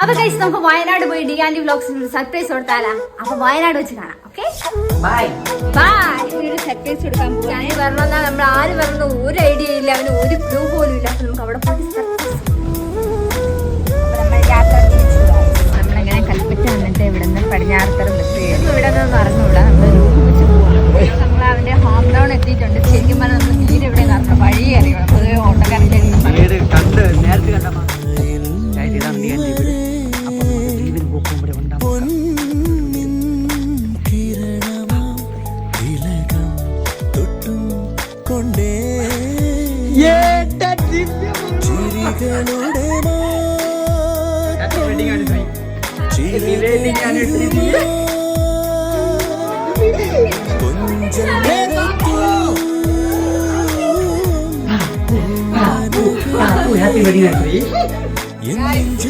അപ്പൊ കഴിച്ച് നമുക്ക് വയനാട് പോയി ഡി ആൻഡി വ്ലോഗ്സിന് ഒരു സർപ്രൈസ് കൊടുത്താലാ. അപ്പൊ വയനാട് വെച്ച് കാണാം ഓക്കെ ബൈ ബൈ ഒരു സർപ്രൈസ് കൊടുക്കാൻ പോകാൻ വരണമെന്നാ നമ്മൾ ആര് വരണം ഒരു ഐഡിയ ഇല്ല. അവന് ഒരു ക്ലൂ പോലും ഇല്ല. അപ്പൊ നമുക്ക് അവിടെ പോയി നമ്മൾ യാത്ര തിരിച്ചു നമ്മളിങ്ങനെ കൽപ്പറ്റ വന്നിട്ട് ഇവിടെ നിന്ന് പടിഞ്ഞാറത്തറ നിർത്തി ഇവിടെ നിന്ന് അറിഞ്ഞൂടാ നമ്മൾ റൂം വെച്ച് പോവാണ് നമ്മൾ അവന്റെ ഹോം ടൗൺ എത്തിയിട്ടുണ്ട്. ശരിക്കും പറഞ്ഞാൽ നമ്മൾ വീട് എവിടെ നടക്കണം വഴി അറിയണം. പൊതുവെ ഓട്ടക്കാരന്റെ കണ്ട് നേരത്തെ കണ്ടപ്പോ ഹാപ്പി വെഡിങ് ആനിവേഴ്സറി Guys,